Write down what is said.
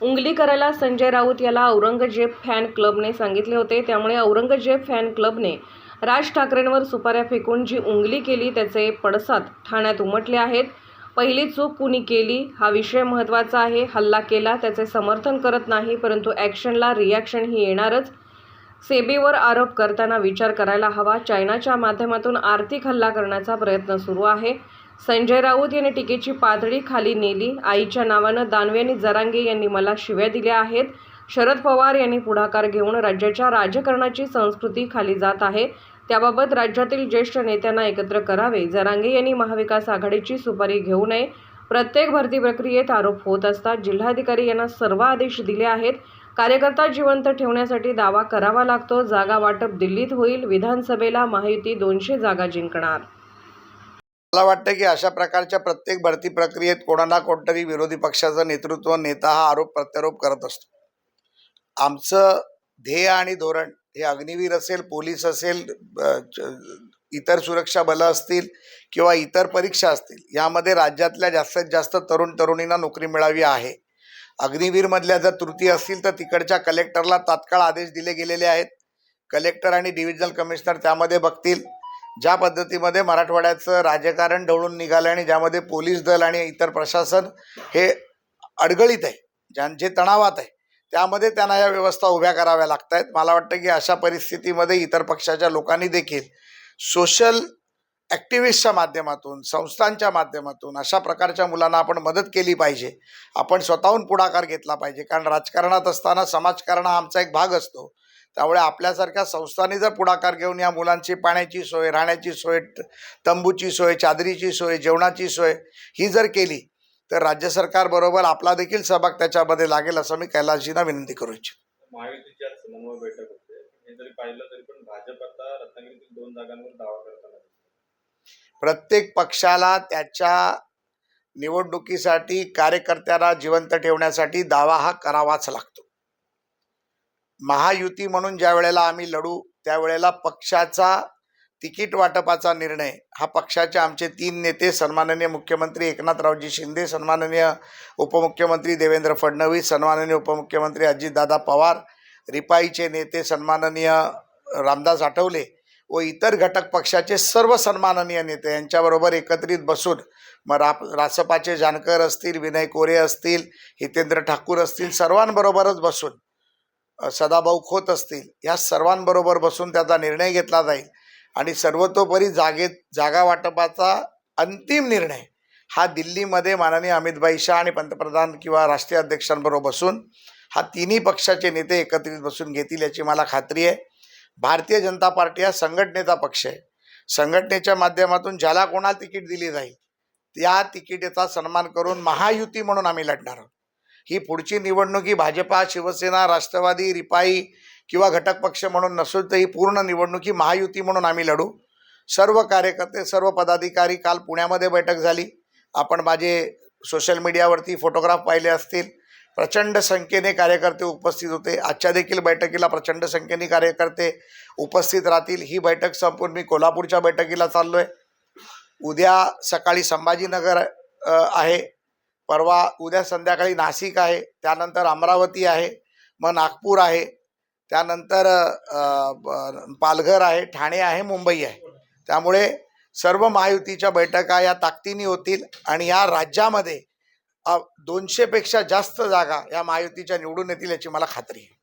उंगली करायला संजय राऊत याला औरंगजेब फॅन क्लबने सांगितले होते. त्यामुळे औरंगजेब फॅन क्लबने राज ठाकरेंवर सुपाऱ्या फेकून जी उंगली केली त्याचे पडसाद ठाण्यात उमटले आहेत. पहिली चूक कुणी केली हा विषय महत्त्वाचा आहे. हल्ला केला त्याचे समर्थन करत नाही परंतु ॲक्शनला रिॲक्शन ही येणारच. सेबीवर आरोप करताना विचार करायला हवा. चायनाच्या माध्यमातून आर्थिक हल्ला करण्याचा प्रयत्न सुरू आहे. संजय राऊत यांनी टीकेची पातळी खाली नेली. आईच्या नावानं दानवे आणि जरांगे यांनी मला शिव्या दिल्या आहेत. शरद पवार यांनी पुढाकार घेऊन राज्याच्या राजकारणाची संस्कृती खाली जात आहे. त्याबाबत राज्यातील ज्येष्ठ नेत्यांना एकत्र करावे. जरांगे यांनी महाविकास आघाडीची सुपारी घेऊ नये. प्रत्येक भरती प्रक्रियेत आरोप होत असतात. जिल्हाधिकारी यांना सर्व आदेश दिले आहेत. कार्यकर्ता जिवंत ठेवण्यासाठी दावा करावा लागतो. जागा वाटप दिल्लीत होईल. विधानसभेला महायुती दोनशे जागा जिंकणार. मला वाटतं की अशा प्रकारच्या प्रत्येक भरती प्रक्रियेत कोणा ना कोणतरी विरोधी पक्षाचं नेतृत्व नेता हा आरोप प्रत्यारोप करत असतो. आमचं ध्येय आणि धोरण हे अग्निवीर असेल पोलीस असेल इतर सुरक्षा बलं असतील किंवा इतर परीक्षा असतील यामध्ये राज्यातल्या जास्तीत जास्त तरुण तरुणींना नोकरी मिळावी आहे. अग्निवीरमधल्या जर त्रुटी असतील तर तिकडच्या कलेक्टरला तात्काळ आदेश दिले गेलेले आहेत. कलेक्टर आणि डिव्हिजनल कमिशनर त्यामध्ये बघतील. ज्या पद्धतीमध्ये मराठवाड्याचं राजकारण ढवळून निघालं आणि ज्यामध्ये पोलीस दल आणि इतर प्रशासन हे अडगळीत आहे ज्यांचे तणावात आहे त्यामध्ये त्यांना या व्यवस्था उभ्या कराव्या लागत आहेत. मला वाटतं की अशा परिस्थितीमध्ये इतर पक्षाच्या लोकांनी देखील सोशल ॲक्टिव्हिस्टच्या माध्यमातून संस्थांच्या माध्यमातून अशा प्रकारच्या मुलांना आपण मदत केली पाहिजे. आपण स्वतःहून पुढाकार घेतला पाहिजे. कारण राजकारणात असताना समाजकारण हा आमचा एक भाग असतो. त्यामुळे आपल्यासारख्या संस्थांनी जर पुढाकार घेऊन या मुलांची पाण्याची सोय राहण्याची सोय तंबूची सोय चादरीची सोय जेवणाची सोय ही जर केली तर राज्य सरकारबरोबर आपला देखील सहभाग त्याच्यामध्ये लागेल असं मी कैलासजींना विनंती करू इच्छितो. महायुतीची आज समन्वय बैठक होते. जरी पाहिलं तरी पण भाजप आता रत्नागिरीतील दोन जागांवर दावा करताना दिसतोय. प्रत्येक पक्षाला त्याच्या निवडणुकीसाठी कार्यकर्त्याला जिवंत ठेवण्यासाठी दावा हा करावाच लागतो. महायुती म्हणून ज्या वेळेला आम्ही लढू त्यावेळेला पक्षाचा तिकीट वाटपाचा निर्णय हा पक्षाचे आमचे तीन नेते सन्माननीय मुख्यमंत्री एकनाथरावजी शिंदे सन्माननीय उपमुख्यमंत्री देवेंद्र फडणवीस सन्माननीय उपमुख्यमंत्री अजितदादा पवार रिपाईचे नेते सन्माननीय रामदास आठवले व इतर घटक पक्षाचे सर्व सन्माननीय नेते यांच्याबरोबर एकत्रित बसून मग राप रासपाचे जानकर असतील विनय कोरे असतील हितेंद्र ठाकूर असतील सर्वांबरोबरच बसून सदाभाऊ खोत असतील. या सर्वांबरोबर बसून त्याचा निर्णय घेतला जाईल. आणि सर्वतोपरी जागेत जागा वाटपाचा अंतिम निर्णय हा दिल्लीमध्ये माननीय अमितभाई शाह आणि पंतप्रधान किंवा राष्ट्रीय अध्यक्षांबरोबर बसून हा तिन्ही पक्षाचे नेते एकत्रित बसून घेतील याची मला खात्री आहे. भारतीय जनता पार्टी हा संघटनेचा पक्ष आहे. संघटनेच्या माध्यमातून ज्याला कोणाला तिकीट दिली जाईल त्या तिकिटेचा सन्मान करून महायुती म्हणून आम्ही लढणार आहोत. ही पुढची निवडणूक ही भाजपा शिवसेना राष्ट्रवादी रिपाई किंवा घटक पक्ष म्हणून नसून तर ही पूर्ण निवडणूक ही महायुती म्हणून आम्ही लढू. सर्व कार्यकर्ते सर्व पदाधिकारी काल पुण्यामध्ये बैठक झाली. आपण माझे सोशल मीडियावरती फोटोग्राफ पाहिले असतील. प्रचंड संख्येने कार्यकर्ते उपस्थित होते. आजच्या देखील बैठकीला प्रचंड संख्येने कार्यकर्ते उपस्थित राहतील. ही बैठक संपून मी कोल्हापूरच्या बैठकीला चाललो आहे उद्या सकाळी संभाजीनगर आहे. परवा उद्या संध्याकाळी नाशिक आहे त्यानंतर अमरावती आहे मग नागपूर आहे त्यानंतर पालघर आहे ठाणे आहे मुंबई आहे. त्यामुळे सर्व महायुतीच्या बैठका या ताकदीने होतील आणि या राज्यामध्ये दोनशेपेक्षा जास्त जागा या महायुतीच्या निवडून येतील याची मला खात्री आहे.